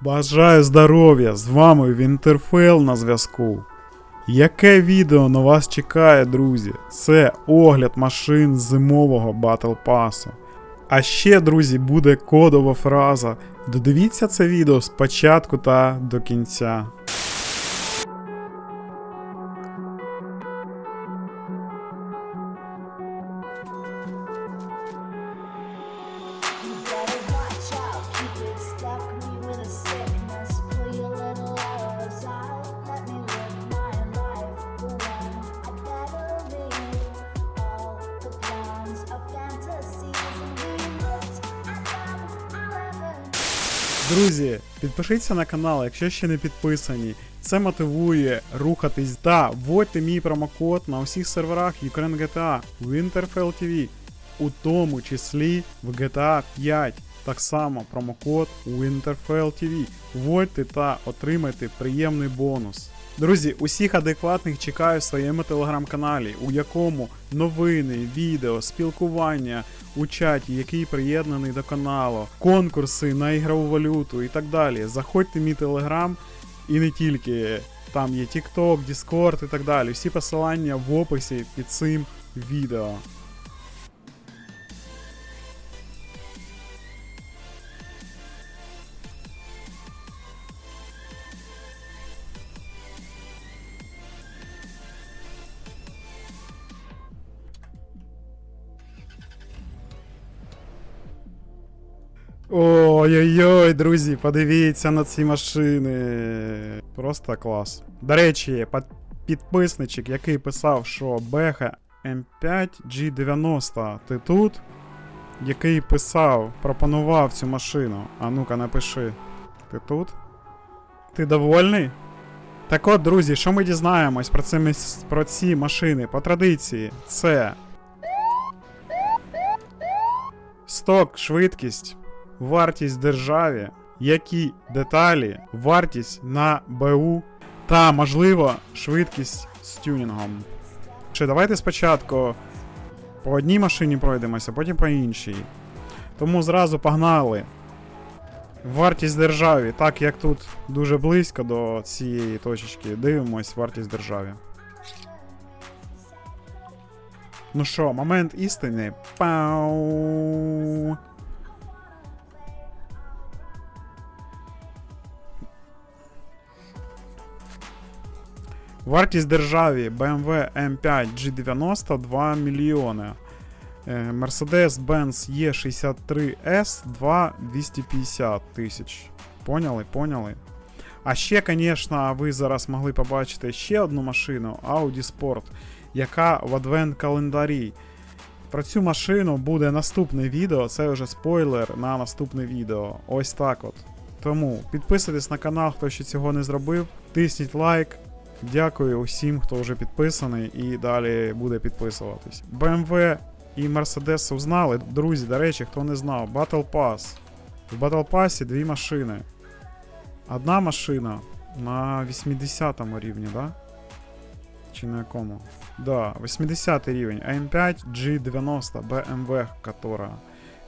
Бажаю здоров'я! З вами Вінтерфел на зв'язку. Яке відео на вас чекає, друзі? Це огляд машин зимового Battle Pass. А ще, друзі, буде кодова фраза. Додивіться це відео спочатку та до кінця. Друзі, підпишіться на канал, якщо ще не підписані. Це мотивує рухатись та вводьте мій промокод на усіх серверах Ukraine GTA Winterfell TV, у тому числі в GTA 5. Так само промокод Winterfell TV. Вводьте та отримайте приємний бонус. Друзі, усіх адекватних чекаю в своєму телеграм-каналі, у якому новини, відео, спілкування у чаті, який приєднаний до каналу, конкурси на ігрову валюту і так далі. Заходьте в мій телеграм і не тільки. Там є TikTok, Discord і так далі. Всі посилання в описі під цим відео. Ой-ой-ой, друзі, подивіться на ці машини. Просто клас. До речі, підписничок, який писав, що Беха М5 G90, ти тут? Який писав, пропонував цю машину. А ну-ка, напиши. Ти тут? Ти довольний? Так от, друзі, що ми дізнаємось про, ці, про ці машини? По традиції, це сток, швидкість, вартість державі, які деталі, вартість на БУ та, можливо, швидкість з тюнінгом. Чи давайте спочатку по одній машині пройдемося, потім по іншій. Тому зразу погнали. Вартість державі, так як тут дуже близько до цієї точечки, дивимось вартість державі. Ну що, момент істини. Пау. Вартість державі BMW M5 G90 2 мільйони. Е, Mercedes-Benz E63S 2 250 тисяч. Поняли? Поняли? А ще, звісно, ви зараз могли побачити ще одну машину Audi Sport, яка в адвент-календарі. Про цю машину буде наступне відео, це вже спойлер на наступне відео. Ось так от. Тому підписуйтесь на канал, хто ще цього не зробив. Тисніть лайк. Дякую усім, хто вже підписаний і далі буде підписуватись. BMW і Mercedes узнали. Друзі, до речі, хто не знав, Battle Pass. В Battle Pass дві машини. Одна машина на 80 рівні, да? Чи на якому? Да, 80 рівень. AM5 G90 BMW, котора,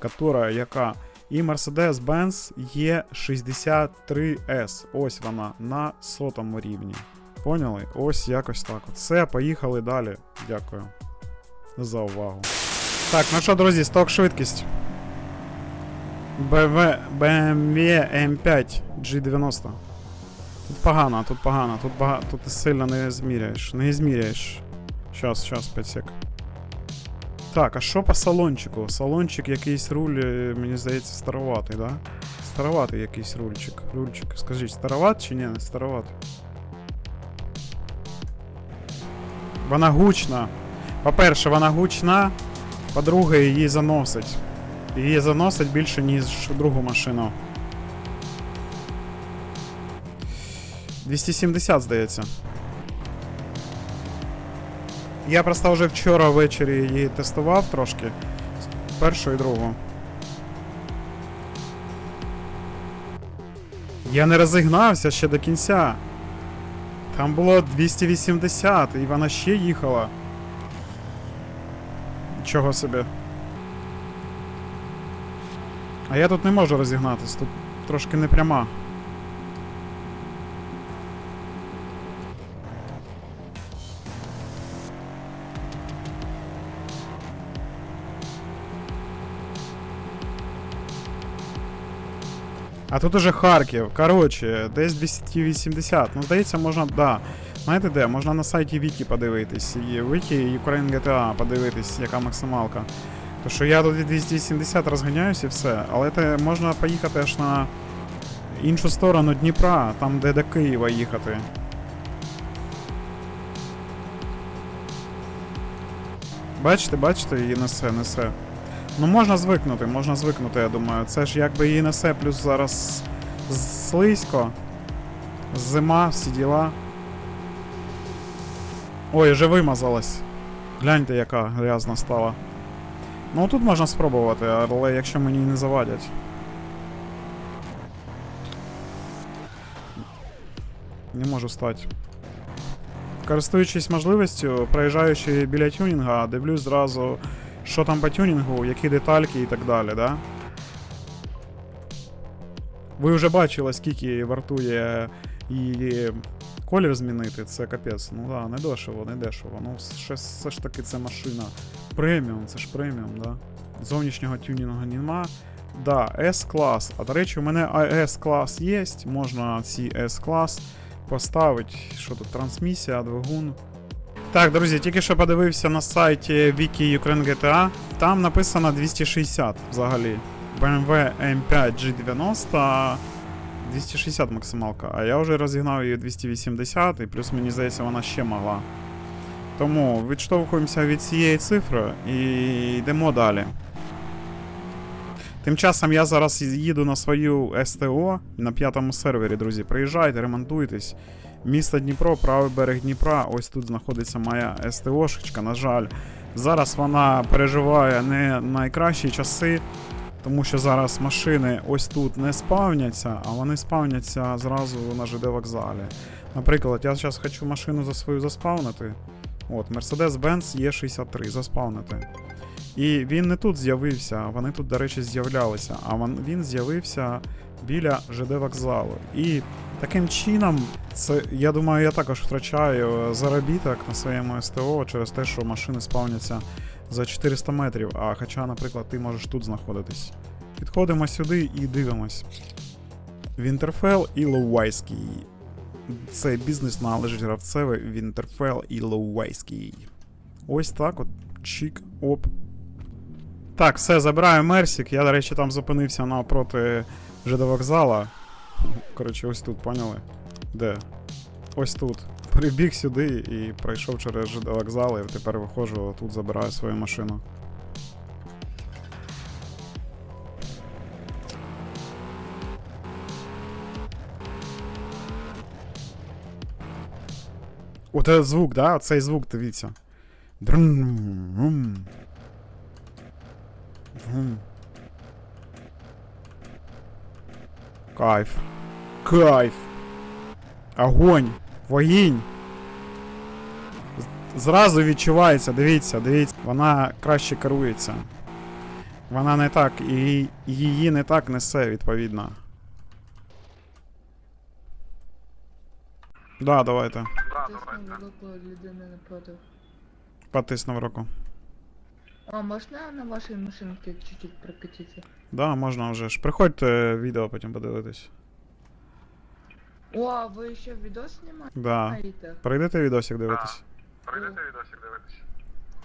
котора яка. І Mercedes-Benz E63S. Ось вона на сотому рівні. Поняли? Ось якось так. Все, поїхали далі. Дякую за увагу. Так, ну що, друзі, сток швидкість. BMW, BMW M5 G90. Тут погано, тут погано, тут погано, тут сильно не зміряєш. Не зміряєш. Щас, щас, 5 сек. Так, а що по салончику? Салончик якийсь руль, е, мені здається, староватий, да? Староватий якийсь рульчик. Рульчик. Скажіть, староват чи ні? Не староват. Вона гучна. По-перше, вона гучна. По-друге, її заносить. Її заносить більше, ніж другу машину. 270, здається. Я просто вже вчора ввечері її тестував трошки. Першу і другу. Я не розігнався ще до кінця. Там було 280, і вона ще їхала. Чого собі. А я тут не можу розігнатись, тут трошки не пряма. А тут уже Харків. Коротше, десь 280. Ну, здається, можна, да. Знаєте де? Можна на сайті Вікі подивитись. І Вікі і Ukraine GTA подивитись, яка максималка. То що я тут від 280 розганяюсь і все. Але це можна поїхати аж на іншу сторону Дніпра, там де до Києва їхати. Бачите, бачите, її несе, несе. Ну можна звикнути, можна звикнути, я думаю. Це ж якби її несе, плюс зараз слизько. Зима, всі діла. Ой, вже вимазалась. Гляньте, яка грязна стала. Ну тут можна спробувати, але якщо мені не завадять. Не можу стати. Користуючись можливістю, проїжджаючи біля тюнінга, дивлюсь зразу, що там по тюнінгу, які детальки і так далі, да? Ви вже бачили, скільки вартує її колір змінити, це капець. Ну да, не дешево, не дешево. Ну, ще, все ж таки це машина. Преміум, це ж преміум, да? Зовнішнього тюнінгу нема. Да, S-клас. А до речі, у мене S-клас є, можна ці S-клас поставити. Що тут, трансмісія, двигун. Так, друзі, тільки що подивився на сайті Wiki Ukraine GTA. Там написано 260 взагалі. BMW M5 G90 260 максималка, а я вже розігнав її 280, і плюс мені здається, вона ще мала. Тому відштовхуємося від цієї цифри і йдемо далі. Тим часом я зараз їду на свою СТО на п'ятому сервері, друзі. Приїжджайте, ремонтуйтесь. Місто Дніпро, правий берег Дніпра. Ось тут знаходиться моя СТОшечка. На жаль, зараз вона переживає не найкращі часи, тому що зараз машини ось тут не спавняться, а вони спавняться зразу на ЖД вокзалі. Наприклад, я зараз хочу машину за свою заспавнити. От, Mercedes-Benz E63 заспавнити. І він не тут з'явився, вони тут, до речі, з'являлися, а він з'явився біля ЖД вокзалу. І таким чином, це, я думаю, я також втрачаю е, заробіток на своєму СТО через те, що машини спавняться за 400 метрів. А хоча, наприклад, ти можеш тут знаходитись. Підходимо сюди і дивимось. Вінтерфел і Лоуайський. Цей бізнес належить гравцеві Вінтерфел і Лоуайський. Ось так от. Чик, оп. Так, все, забираю Мерсік. Я, до речі, там зупинився навпроти ЖД вокзала. Коротше, ось тут, поняли? Де? Ось тут. Прибіг сюди і пройшов через ЖД вокзал, і тепер виходжу, тут забираю свою машину. Оте звук, да? Цей звук, дивіться. Друм. Кайф. Кайф. Огонь. Вогінь. Зразу відчувається, дивіться, дивіться. Вона краще керується. Вона не так, і її не так несе, відповідно. Да, давайте. Потиснув руку. А можна на вашій машинці чуть-чуть прокатитися? Да, можна вже ж. Приходьте відео потім подивитись. О, ви ще відос знімаєте? Да. Прийдете відосик дивитись? Прийдете відосик дивитися?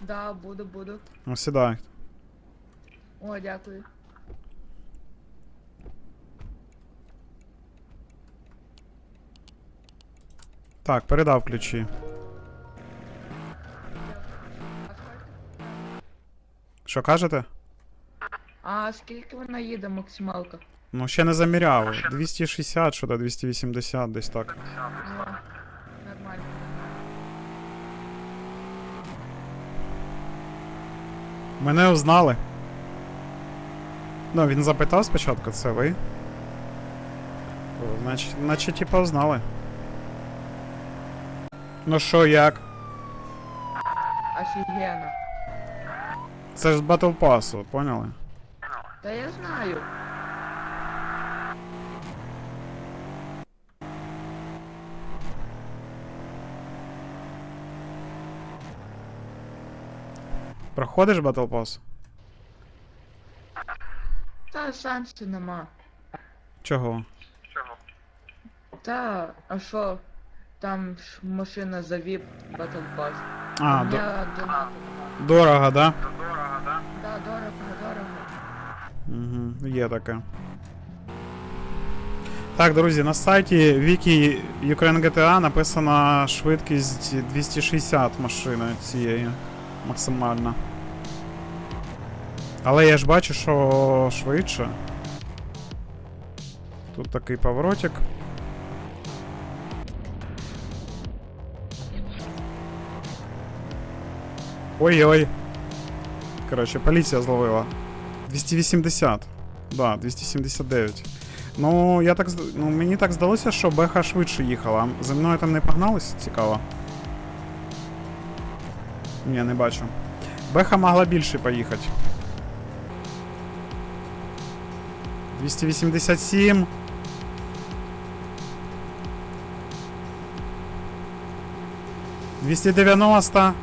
Да, буду, буду. Ну, сідай. О, дякую. Так, передав ключі. Що кажете? А скільки вона їде максималка? Ну, ще не заміряв. 260, що то 280, десь так. О, нормально. Мене узнали. Ну, він запитав спочатку, це ви? Значить, наче типа узнали. Ну що, як? Офігенно. Це ж з Battle Pass, поняли? Та я знаю. Проходиш Battle Pass? Та шансу нема. Чого? Та, а що? Там ж машина за VIP Battle Pass. А, до... дорого, да? Да, дорого, дорого. Угу, є таке. Так, друзі, на сайті Wiki Ukraine GTA написана швидкість 260 машини цієї максимальна. Але я ж бачу, що швидше. Тут такий поворотик. Ой-ой. Коротше, поліція зловила. 280. Да, 279. Ну, я так ну, мені так здалося, що Беха швидше їхала. За мною там не погналися, цікаво. Ні, не бачу. Беха могла більше поїхати. 287. Двісті дев'яносто.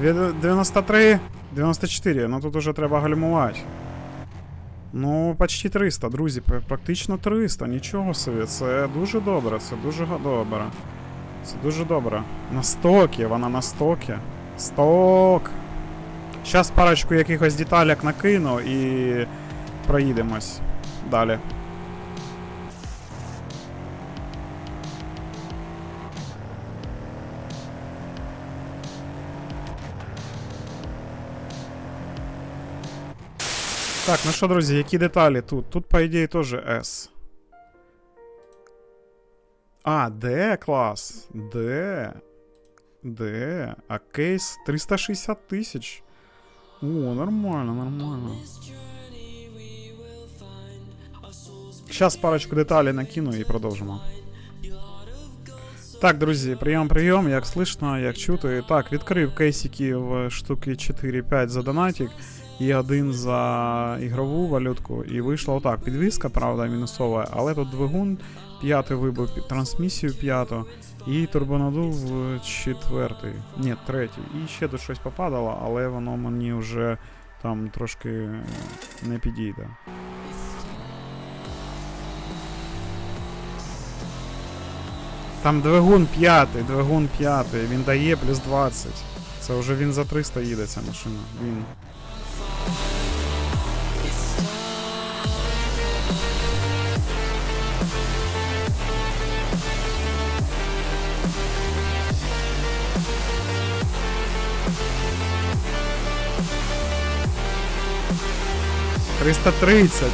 Дві- 93. 94. Ну тут уже треба гальмувати. Ну, почти 300, друзі, практично 300, нічого собі. Це дуже добре, це дуже добре. Це дуже добре. На стокі, вона на стокі. Сток. Зараз парочку якихось деталек накину і проїдемось далі. Так, ну що, друзі, які деталі тут? Тут, по ідеї, теж S. А, D клас. D. D. А кейс 360 тисяч. О, нормально, нормально. Зараз парочку деталей накину і продовжимо. Так, друзі, прийом, прийом, як слышно, як чути. Так, відкрив кейсиків штуки 4-5 за донатик і один за ігрову валютку, і вийшло отак. Підвіска, правда, мінусова, але тут двигун п'ятий вибив, трансмісію п'яту, і турбонадув четвертий. Ні, третій. І ще тут щось попадало, але воно мені вже там трошки не підійде. Там двигун п'ятий, двигун п'ятий, він дає плюс 20. Це вже він за 300 їде ця машина. Він. Триста тридцять.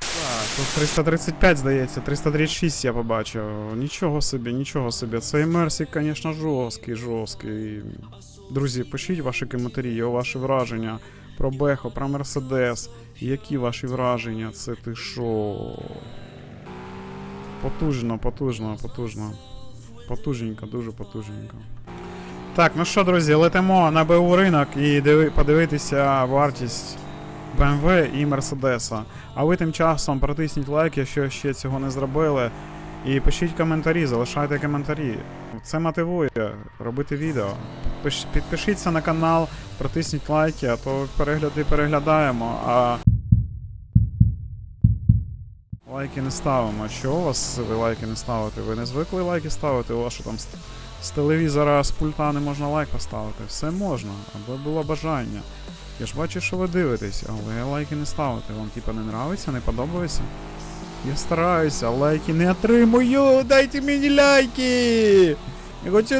Так, тут 335, здається, 336 я побачив. Нічого собі, нічого собі. Цей Мерсік, звісно, жорсткий, жорсткий. Друзі, пишіть ваші коментарі, ваші враження про Бехо, про Мерседес. Які ваші враження? Це ти шо? Потужно, потужно, потужно. Потужненько, дуже потужненько. Так, ну що, друзі, летимо на БУ ринок і диви, подивитися вартість BMW і Мерседеса. А ви тим часом протисніть лайк, якщо ще цього не зробили. І пишіть коментарі, залишайте коментарі. Це мотивує робити відео. Пиш- Підпишіться на канал, протисніть лайки, а то перегляди переглядаємо, а. Лайки не ставимо. Що у вас ви лайки не ставите? Ви не звикли лайки ставити? У вас що там з, з телевізора, з пульта не можна лайк поставити? Все можна, аби було бажання. Я ж бачу, що ви дивитесь, але лайки не ставите. Вам типа не нравиться, не подобається? Я стараюся, лайки не отримую! Дайте мені лайки! Хочу!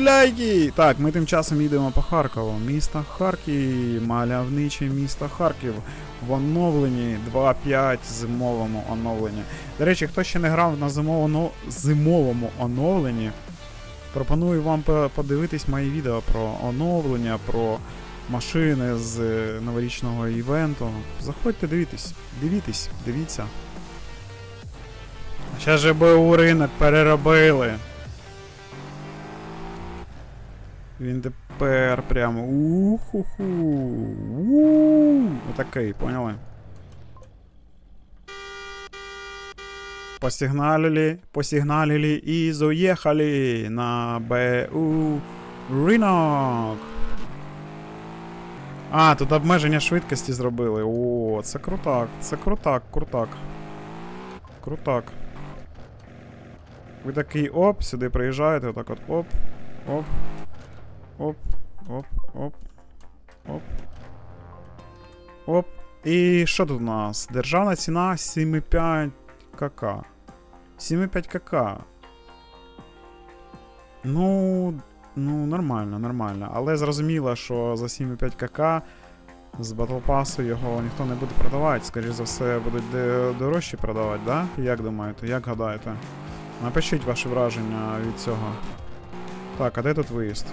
Так, ми тим часом їдемо по Харкову. Місто Харків, мальовниче місто Харків. В оновленні 2.5 зимовому оновленні. До речі, хто ще не грав на зимовому, зимовому оновленні, пропоную вам подивитись мої відео про оновлення, про машини з е, новорічного івенту. Заходьте, дивітесь, дивітесь, дивіться. Зараз же БУ ринок переробили. Він тепер прямо уху-ху. Отакий, поняли? Посигналили, посигналили і заїхали на БУ ринок. А, тут обмеження швидкості зробили. О, це крутак, це крутак, крутак. Крутак. Ви такий оп, сюди приїжджаєте, отак от оп, оп, оп, оп, оп, оп. Оп. І що тут у нас? Державна ціна 7,5 КК. 7,5 КК. Ну, ну, нормально, нормально. Але зрозуміло, що за 7,5 КК з Battle Pass його ніхто не буде продавати. Скоріше за все, будуть дорожче продавати, да? Як думаєте? Як гадаєте? Напишіть ваші враження від цього. Так, а де тут виїзд?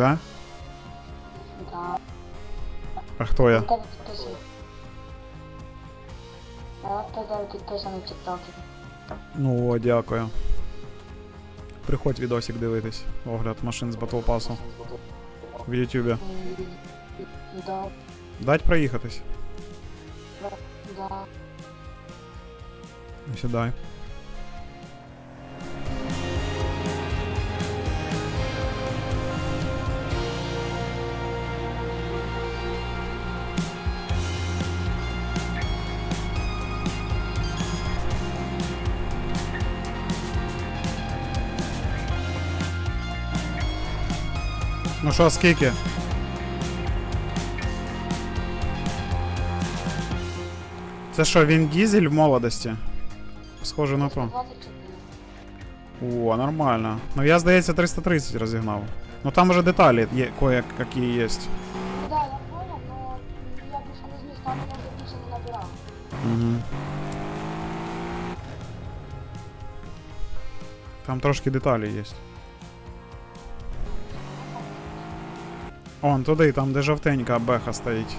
Да? Да. А хто я? Тебе підписаний в. Ну, о, дякую. Приходь відосик дивитись. Огляд машин з Battle Pass в Ютубі. М, Да, Дать проїхатись? да. Ну, Сідай. Ну що, скільки? Це що, він дізель в молодості? Схоже на то. 24. О, нормально. Ну я, здається, 330 розігнав. Ну там уже деталі є, кое-які є. Ну да, я понял, но я більше не зміг, там я вже більше не набирав. Угу. Там трошки деталі є. Он туди, там де жовтенька беха стоїть.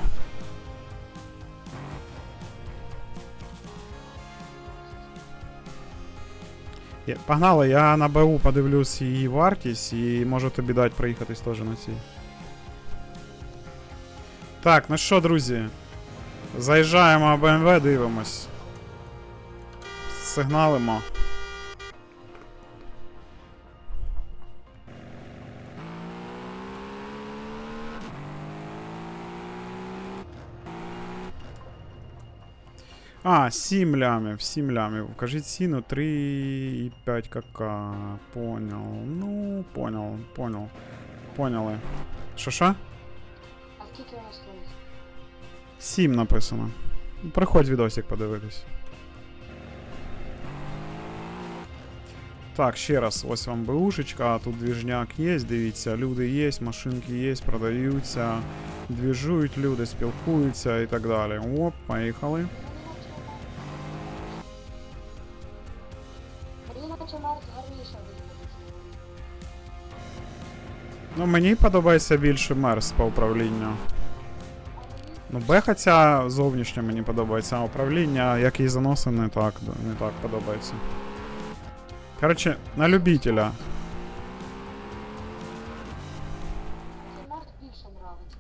Погнали, я на БУ подивлюсь її вартість і можу тобі дати проїхатись теж на цій. Так, ну що, друзі? Заїжджаємо в БМВ, дивимось. Сигналимо. А, 7 лямів, 7 лямів. Кажіть ціну 3,5 кк. Понял. Ну, понял, понял. Поняли. Що що? А скільки вона стоїть? 7 написано. Приходь відосик подивитись. Так, ще раз, ось вам БУшечка, тут двіжняк є, дивіться, люди є, машинки є, продаються, двіжують люди, спілкуються і так далі. Оп, поїхали. Ну, мені подобається більше Мерс по управлінню. Ну, Беха ця зовнішня мені подобається, а управління, як її заноси, не так, не так подобається. Коротше, на любителя.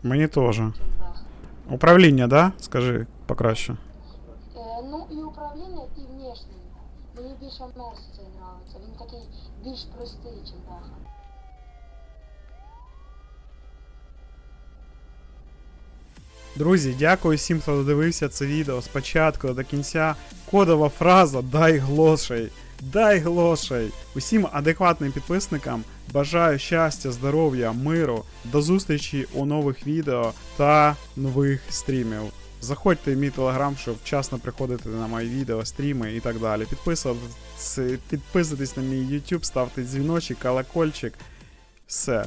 Мені теж. Управління, да? Скажи покраще. Е, ну і управління, і внешнє. Мені більше Мерс цей нравиться. Він такий більш простий, ніж Беха. Друзі, дякую всім, хто додивився це відео спочатку до кінця. Кодова фраза Дай глошей. Дай глошей. Усім адекватним підписникам бажаю щастя, здоров'я, миру, до зустрічі у нових відео та нових стрімів. Заходьте в мій телеграм, щоб вчасно приходити на мої відео, стріми і так далі. Підписуйтесь, підписуйтесь на мій YouTube, ставте дзвіночок, колокольчик. Все.